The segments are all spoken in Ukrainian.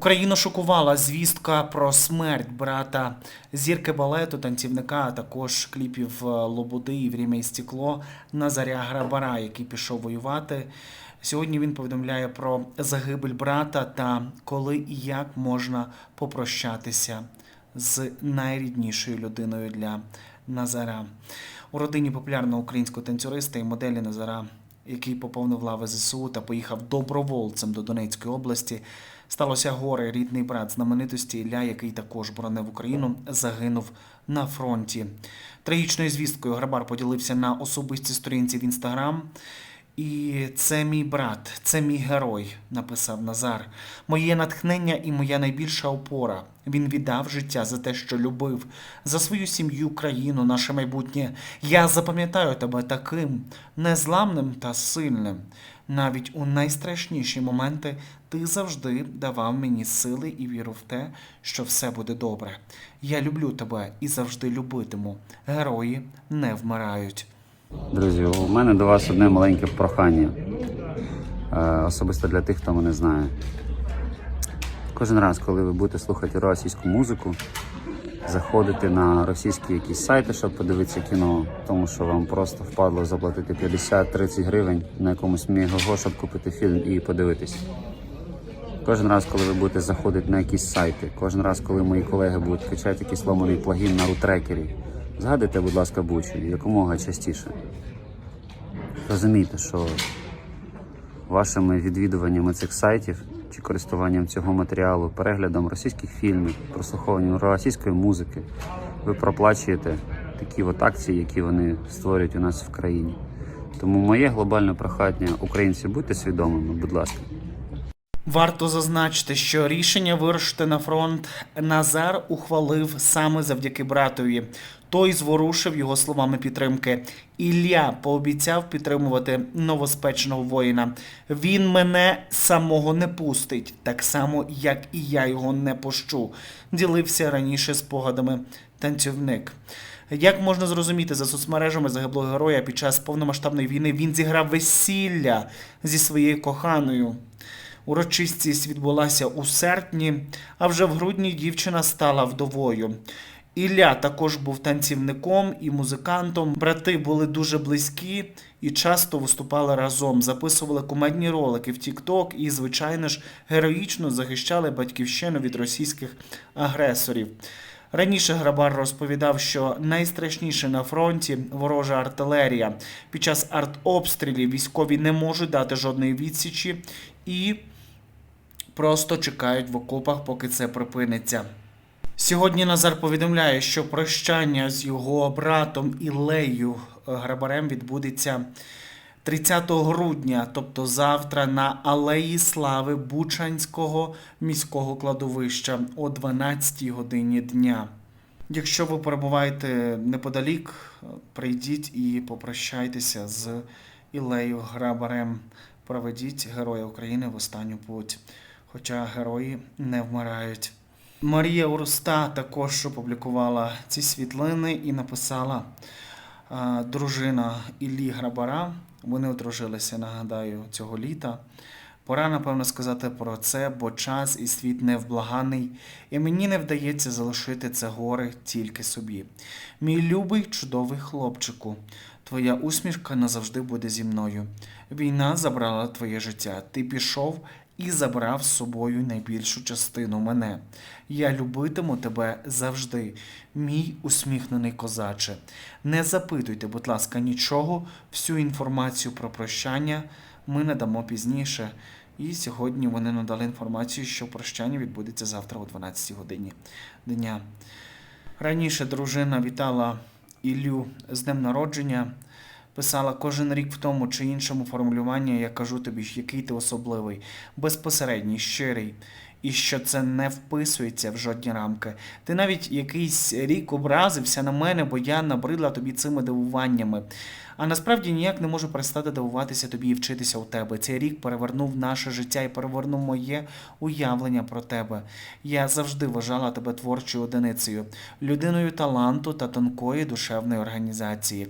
Україну шокувала звістка про смерть брата зірки балету, танцівника, а також кліпів е, Лободи і «Время і стекло Назаря Грабара, який пішов воювати. Сьогодні він повідомляє про загибель брата та коли і як можна попрощатися з найріднішою людиною для Назара. У родині популярного українського танцюриста і моделі Назара, який поповнив лави ЗСУ та поїхав добровольцем до Донецької області, сталося горе. Рідний брат знаменитості Ілля, який також боронив Україну, загинув на фронті. Трагічною звісткою Грабар поділився на особистій сторінці в інстаграм. І це мій брат, це мій герой, написав Назар. Моє натхнення і моя найбільша опора. Він віддав життя за те, що любив, за свою сім'ю, країну, наше майбутнє. Я запам'ятаю тебе таким незламним та сильним. Навіть у найстрашніші моменти ти завжди давав мені сили і віру в те, що все буде добре. Я люблю тебе і завжди любитиму. Герої не вмирають. Друзі, у мене до вас одне маленьке прохання. Е, особисто для тих, хто мене знає. Кожен раз, коли ви будете слухати російську музику, заходите на російські якісь сайти, щоб подивитися кіно, тому що вам просто впадло заплатити 50-30 гривень на якомусь мегаго, щоб купити фільм і подивитись. Кожен раз, коли ви будете заходити на якісь сайти, кожен раз, коли мої колеги будуть качати якийсь ломаний плагін на рутрекері, згадуйте, будь ласка, Бучу якомога частіше. Розумійте, що вашими відвідуваннями цих сайтів чи користуванням цього матеріалу, переглядом російських фільмів, прослуховуванням російської музики, ви проплачуєте такі от акції, які вони створюють у нас в країні. Тому моє глобальне прохання українці, будьте свідомими, будь ласка. Варто зазначити, що рішення вирушити на фронт Назар ухвалив саме завдяки братові. Той зворушив його словами підтримки. Ілля пообіцяв підтримувати новоспеченого воїна. Він мене самого не пустить, так само як і я його не пущу. Ділився раніше спогадами танцівник. Як можна зрозуміти за соцмережами загиблого героя під час повномасштабної війни він зіграв весілля зі своєю коханою. Урочистість відбулася у серпні, а вже в грудні дівчина стала вдовою. Ілля також був танцівником і музикантом. Брати були дуже близькі і часто виступали разом, записували кумедні ролики в TikTok і, звичайно ж, героїчно захищали батьківщину від російських агресорів. Раніше Грабар розповідав, що найстрашніше на фронті ворожа артилерія. Під час артобстрілів військові не можуть дати жодної відсічі і просто чекають в окопах, поки це припиниться. Сьогодні Назар повідомляє, що прощання з його братом Ілею Грабарем відбудеться 30 грудня, тобто завтра, на Алеї Слави Бучанського міського кладовища о 12 годині дня. Якщо ви перебуваєте неподалік, прийдіть і попрощайтеся з Ілею Грабарем. Проведіть Героя України в останню путь. Хоча герої не вмирають. Марія Уруста також опублікувала ці світлини і написала дружина Іллі Грабара. Вони одружилися, нагадаю, цього літа. Пора, напевно, сказати про це, бо час і світ невблаганий, і мені не вдається залишити це горе тільки собі. Мій любий чудовий хлопчику, твоя усмішка назавжди буде зі мною. Війна забрала твоє життя. Ти пішов і забрав з собою найбільшу частину мене. Я любитиму тебе завжди, мій усміхнений козаче. Не запитуйте, будь ласка, нічого, всю інформацію про прощання ми надамо пізніше. І сьогодні вони надали інформацію, що прощання відбудеться завтра о 12 годині дня. Раніше дружина вітала Іллю з днем народження. Писала кожен рік в тому чи іншому формулюванні, я кажу тобі, який ти особливий, безпосередній, щирий, і що це не вписується в жодні рамки. Ти навіть якийсь рік образився на мене, бо я набридла тобі цими дивуваннями. А насправді ніяк не можу перестати дивуватися тобі і вчитися у тебе. Цей рік перевернув наше життя і перевернув моє уявлення про тебе. Я завжди вважала тебе творчою одиницею, людиною таланту та тонкої душевної організації.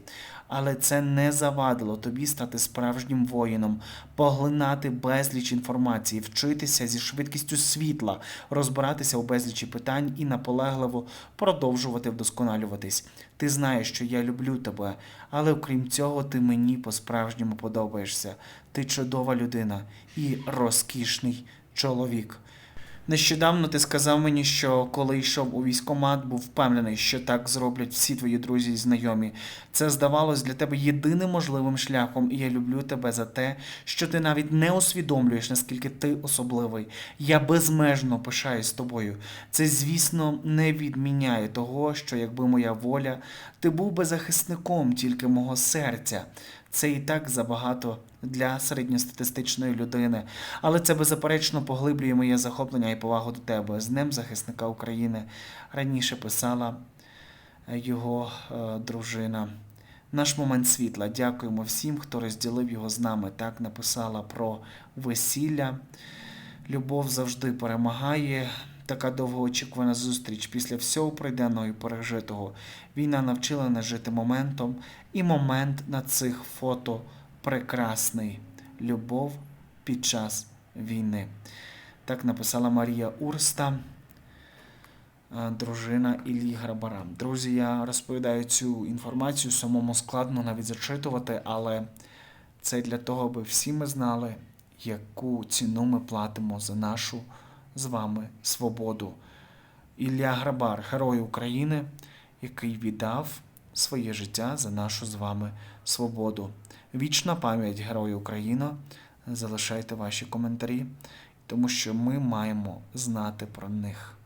Але це не завадило тобі стати справжнім воїном, поглинати безліч інформації, вчитися зі швидкістю світла, розбиратися у безлічі питань і наполегливо продовжувати вдосконалюватись. Ти знаєш, що я люблю тебе, але окрім цього, ти мені по-справжньому подобаєшся. Ти чудова людина і розкішний чоловік. Нещодавно ти сказав мені, що коли йшов у військкомат, був впевнений, що так зроблять всі твої друзі і знайомі. Це здавалось для тебе єдиним можливим шляхом, і я люблю тебе за те, що ти навіть не усвідомлюєш, наскільки ти особливий. Я безмежно пишаюсь тобою. Це, звісно, не відміняє того, що якби моя воля, ти був би захисником тільки мого серця. Це і так забагато для середньостатистичної людини, але це беззаперечно поглиблює моє захоплення і повагу до тебе. З Днем захисника України раніше писала е, його е, дружина. Наш момент світла. Дякуємо всім, хто розділив його з нами. Так написала про весілля. Любов завжди перемагає. Така довгоочікувана зустріч після всього пройденого і пережитого. Війна навчила нас жити моментом, і момент на цих фото прекрасний. Любов під час війни. Так написала Марія Урста, е, дружина Іллі Грабара. Друзі, я розповідаю цю інформацію, самому складно навіть зачитувати, але це для того, аби всі ми знали, яку ціну ми платимо за нашу з вами свободу. Ілля Грабар, герой України, який віддав своє життя за нашу з вами свободу. Вічна пам'ять Герою Україна. Залишайте ваші коментарі, тому що ми маємо знати про них.